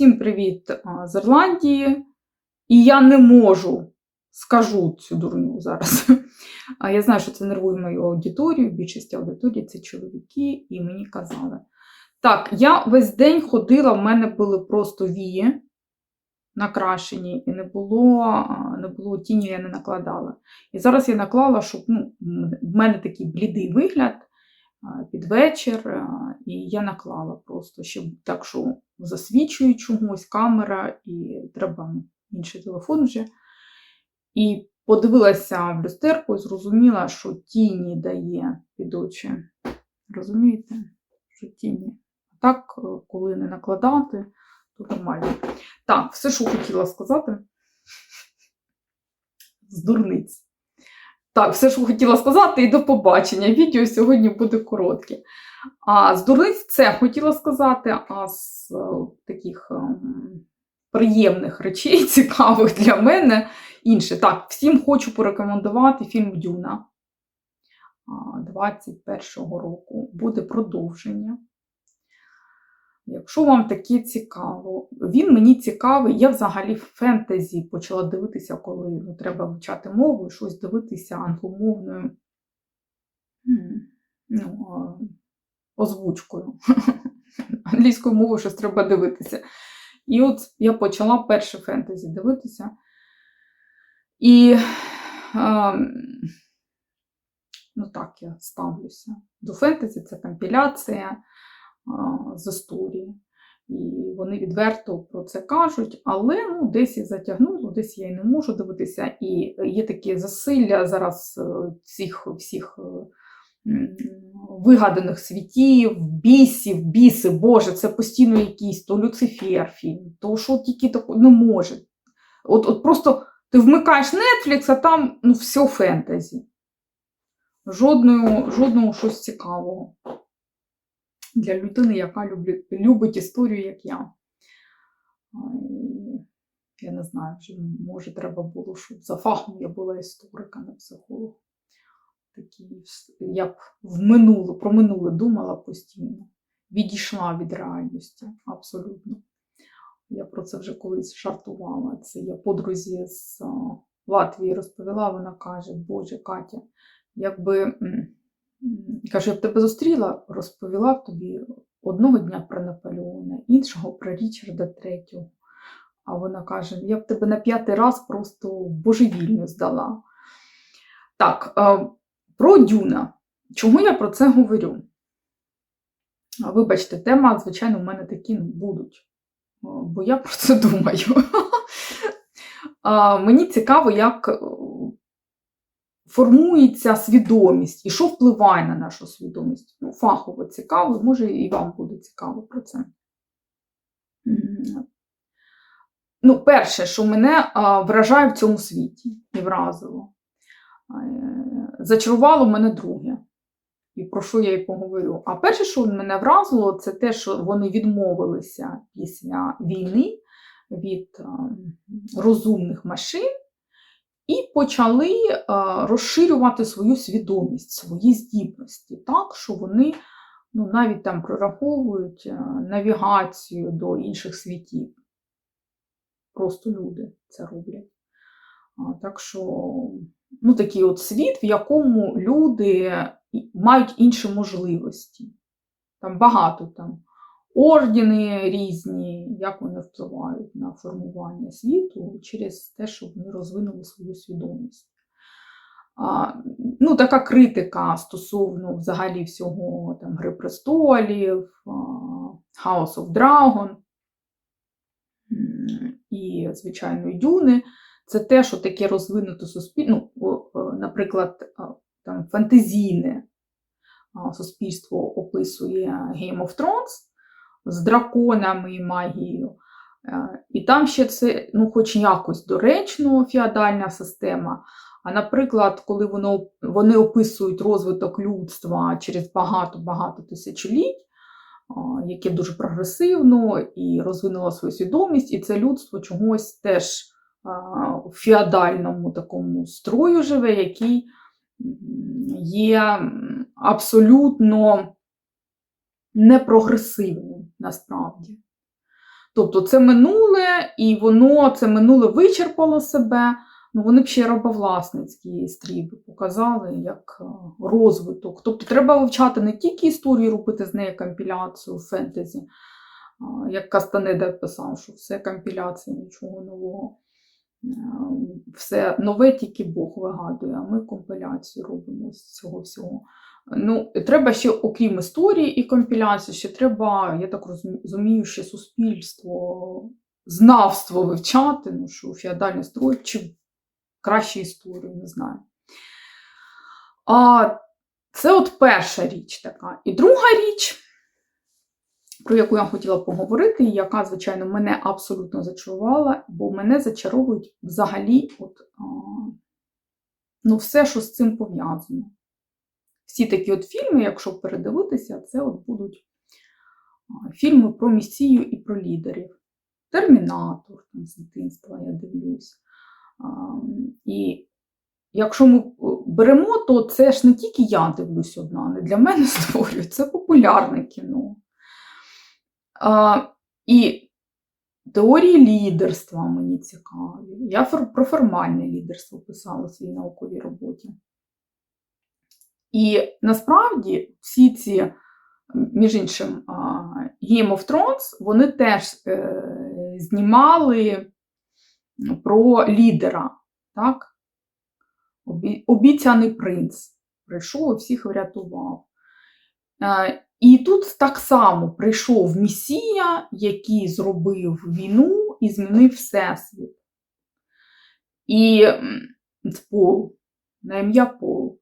Всім привіт з Ірландії. І я не можу, скажу цю дурню зараз. Я знаю, що це нервує мою аудиторію. Більшість аудиторії це чоловіки, і мені казали. Так, я весь день ходила, в мене були просто вії накрашені, і не було, не було тіні, я не накладала. І зараз я наклала, щоб ну, в мене такий блідий вигляд під вечір, і я наклала просто, щоб так, що засвічує чомусь камера, і треба інший телефон вже. І подивилася в люстерку і зрозуміла, що тіні дає під очі. Розумієте? Що тіні. Так, е, коли не накладати, то нормально. Так, все, що хотіла сказати. З дурниць. Так, все, що хотіла сказати, і до побачення. Відео сьогодні буде коротке. А з дурниць це хотіла сказати, а з е, таких ем, приємних речей, цікавих для мене, інше. Так, всім хочу порекомендувати фільм Дюна 21-го року. Буде продовження. Якщо вам таке цікаво, він мені цікавий. Я взагалі фентезі почала дивитися, коли ну, треба вивчати мову щось дивитися англомовною ну, озвучкою. Англійською мовою щось треба дивитися. І от я почала перше фентезі дивитися. І а, ну так я ставлюся. До фентезі це компіляція з історії. І вони відверто про це кажуть, але ну, десь я затягнула, десь я і не можу дивитися. І є таке засилля зараз е, цих всіх е, вигаданих світів, бісів, біси, Боже, це постійно якийсь то Люцифер фільм, то що тільки тако не може. От, от просто ти вмикаєш Netflix, а там ну, все фентезі. Жодного, жодного щось цікавого для людини, яка любить, любить історію, як я. Я не знаю, чи може треба було, щоб за фахом я була історика, не психолог. Такі, я б в минуле, про минуле думала постійно. Відійшла від реальності, абсолютно. Я про це вже колись жартувала. Це я подрузі з Латвії розповіла, вона каже, Боже, Катя, якби каже, я б тебе зустріла, розповіла б тобі одного дня про Наполеона, іншого про Річарда Третього. А вона каже: я б тебе на п'ятий раз просто в божевільню здала. Так, е, про Дюна. Чому я про це говорю? Вибачте, тема, звичайно, у мене такі будуть, е, бо я про це думаю. Мені цікаво, як е, формується свідомість і що впливає на нашу свідомість. Ну, фахово цікаво, може і вам буде цікаво про це. Ну, перше, що мене вражає в цьому світі і вразило, е, зачарувало мене друге. І про що я і поговорю. А перше, що мене вразило, це те, що вони відмовилися після війни від розумних машин і почали а, розширювати свою свідомість, свої здібності, так, що вони ну, навіть там прораховують а, навігацію до інших світів. Просто люди це роблять. Так що, ну, такий от світ, в якому люди мають інші можливості. Там багато там ордени різні, як вони впливають на формування світу через те, що вони розвинули свою свідомість. А, ну, така критика стосовно взагалі всього там, Гри престолів, House of Dragon і, звичайно, Дюни. Це те, що таке розвинуте суспільство, ну, наприклад, там, фантазійне суспільство описує Game of Thrones з драконами і магією. Е, І там ще це, ну, хоч якось доречно, феодальна система. А наприклад, коли воно, вони описують розвиток людства через багато-багато тисячоліть, яке дуже прогресивно і розвинуло свою свідомість, і це людство чогось теж в феодальному такому строю живе, який є абсолютно непрогресивним насправді. Тобто це минуле, і воно це минуле вичерпало себе. Ну, вони б ще рабовласницькі стріби показали як е, розвиток. Тобто треба вивчати не тільки історію, робити з неї компіляцію фентезі, а, як Кастанеда писав, що все компіляція, нічого нового. Е, Все нове тільки Бог вигадує, а ми компіляцію робимо з цього всього. Ну, треба ще, окрім історії і компіляції, ще треба, я так розумію, ще суспільство, знавство вивчати, ну що феодальний строй чи краще історію, не знаю. А, Це от перша річ така. І друга річ, про яку я хотіла поговорити, і яка, звичайно, мене абсолютно зачарувала, бо мене зачаровують взагалі от, а, ну, все, що з цим пов'язано. Всі такі от фільми, якщо передивитися, це от будуть фільми про місію і про лідерів. Термінатор там, з дитинства я дивлюсь. І якщо ми беремо, то це ж не тільки я дивлюсь одна, не для мене створюю, це популярне кіно. І теорії лідерства мені цікаві. Я про формальне лідерство писала в своїй науковій роботі. І насправді всі ці, між іншим, Game of Thrones, вони теж е, знімали про лідера, так? Обіцяний принц прийшов і всіх врятував. Е, І тут так само прийшов Месія, який зробив війну і змінив Всесвіт. І Пол, на ім'я Пол.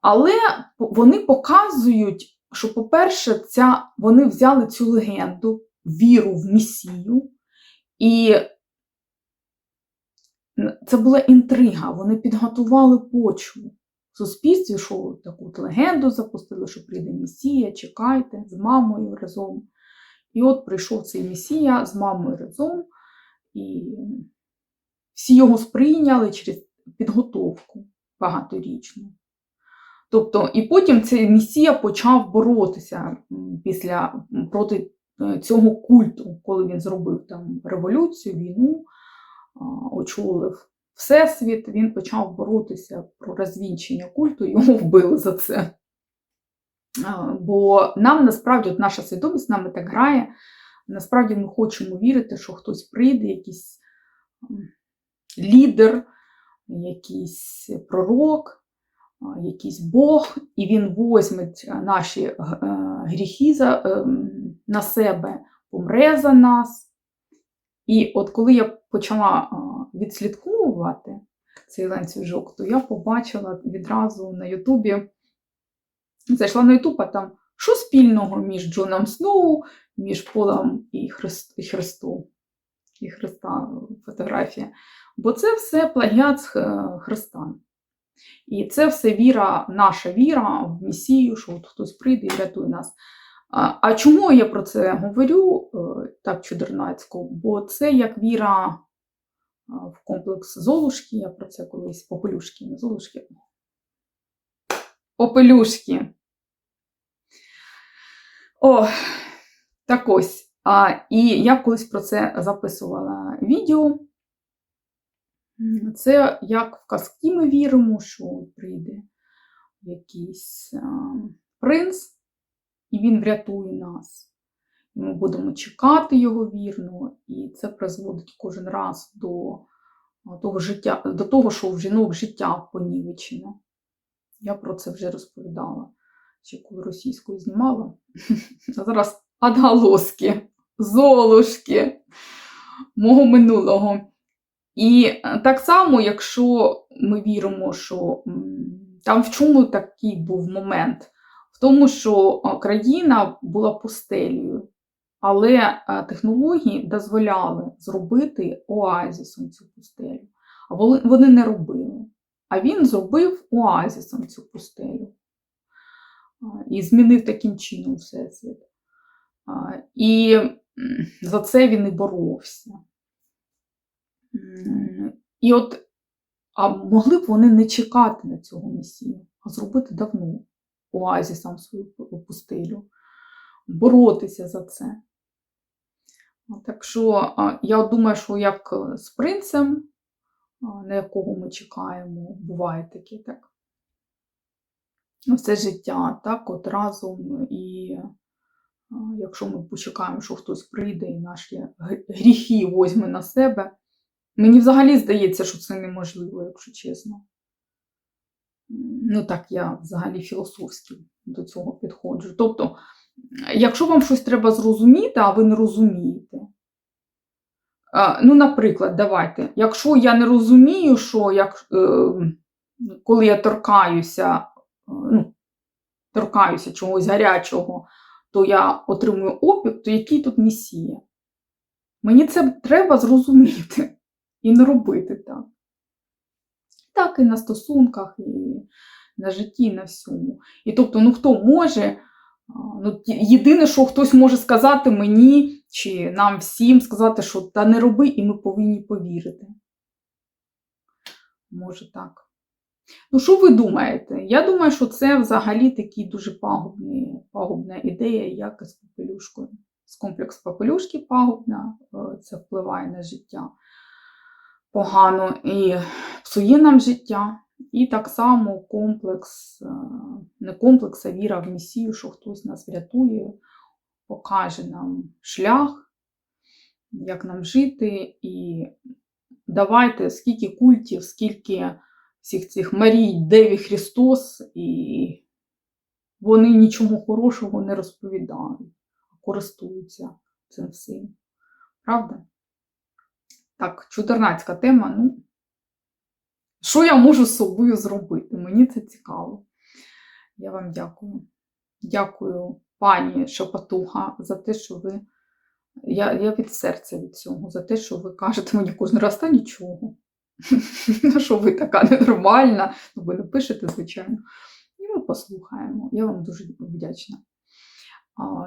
Але вони показують, що, по-перше, ця, вони взяли цю легенду, віру в Месію, і це була інтрига. Вони підготували почву в суспільстві, що таку легенду запустили, що прийде Месія, чекайте, з мамою разом. І от прийшов цей Месія з мамою разом, і всі його сприйняли через підготовку багаторічну. Тобто, і потім цей Месія почав боротися після проти е, цього культу, коли він зробив там революцію, війну, очолив Всесвіт, він почав боротися про розвінчення культу, його вбили за це. Бо нам насправді, от наша свідомість нами так грає. Насправді ми хочемо вірити, що хтось прийде, якийсь лідер, якийсь пророк, якийсь Бог, і він возьме наші е, гріхи ем, на себе, помре за нас. І от коли я почала відслідковувати цей ланцюжок, то я побачила відразу на Ютубі, зайшла на Ютуб, а там що спільного між Джоном Сноу, між Полом і, Христ, і Христом, і Христа фотографія. Бо це все плагіат з е, Христа. І це все віра, наша віра в Месію, що от хтось прийде і рятує нас. А, чому я про це говорю е, так чудернацько? Бо це як віра в комплекс Золушки, я про це колись Попелюшки, не Золушки. Попелюшки. О, так ось. А, і я колись про це записувала відео. Це як в казки ми віримо, що прийде якийсь принц, і він врятує нас. Ми будемо чекати його вірно, і це призводить кожен раз до того, життя, до того, що в жінок життя понівечене. Я про це вже розповідала, ще коли російською знімала. А зараз отголоски, золушки мого минулого. І е, так само, якщо ми віримо, що там в чому такий був момент? В тому, що е, країна була пустелею, але е, технології дозволяли зробити оазісом цю пустелю. А вони не робили. А він зробив оазісом цю пустелю. І змінив таким чином всесвіт. І за це він і боровся. І от, а могли б вони не чекати на цього месію, а зробити давно оазісом свою пустелю, боротися за це. Так що я думаю, що як е, з принцем, на якого ми чекаємо, буває таке, так? Ну, Все життя, так, от разом. І якщо ми почекаємо, що хтось прийде і наші гріхи возьме на себе, мені взагалі здається, що це неможливо, якщо чесно. Ну, так, я взагалі філософськи до цього підходжу. Тобто, якщо вам щось треба зрозуміти, а ви не розумієте. Ну, наприклад, давайте, якщо я не розумію, що як, е, коли я торкаюся, е, ну, торкаюся чогось гарячого, то я отримую опік, то який тут місія? Мені це треба зрозуміти і не робити так. Так і на стосунках, і на житті, і на всьому. І тобто, ну хто може, ну, єдине, що хтось може сказати мені чи нам всім сказати, що та не роби, і ми повинні повірити. Може так. Ну, що ви думаєте? Я думаю, що це взагалі такий дуже пагубний, пагубна ідея, як з попелюшкою. З комплекс попелюшки пагубна, е, це впливає на життя погано і псує нам життя. І так само комплекс, е, не комплекс, а віра в місію, що хтось нас врятує, покаже нам шлях, як нам жити. І давайте скільки культів, скільки всіх цих Марій, Деві Христос, і вони нічого хорошого не розповідають, а користуються цим всім. Правда? Так, 14 тема. Ну, що я можу з собою зробити? Мені це цікаво. Я вам дякую. Дякую, пані Шепотуха, за те, що ви. Я, я від серця від цього, за те, що ви кажете мені кожен раз, та нічого. Ну, що ви така ненормальна, ну, ви не пишете, звичайно. І ми послухаємо. Я вам дуже вдячна.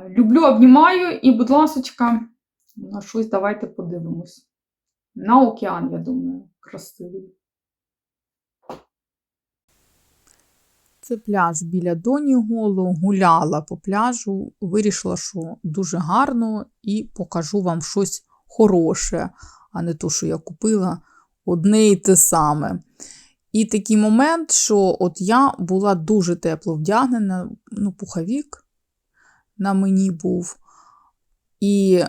Люблю, обнімаю і, будь ласочка, на щось давайте подивимось. На океан, я думаю, красивий. Це пляж біля Доніголу, гуляла по пляжу, вирішила, що дуже гарно, і покажу вам щось хороше, а не то, що я купила одне і те саме. І такий момент, що от я була дуже тепло вдягнена, ну, пуховік на мені був. І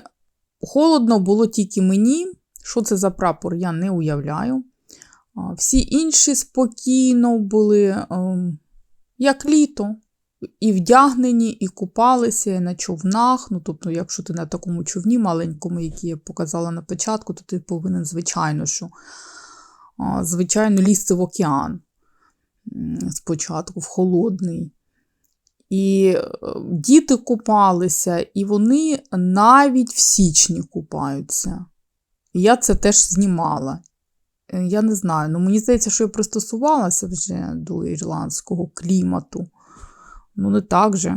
холодно було тільки мені. Що це за прапор, я не уявляю. Всі інші спокійно були. ем, як літо. І вдягнені, і купалися, і на човнах. Ну, тобто, якщо ти на такому човні маленькому, який я показала на початку, то ти повинен, звичайно, що звичайно, лізти в океан спочатку, в холодний. І е, діти купалися, і вони навіть в січні купаються. І я це теж знімала. Е, Я не знаю, ну мені здається, що я пристосувалася вже до ірландського клімату. Ну, не так же.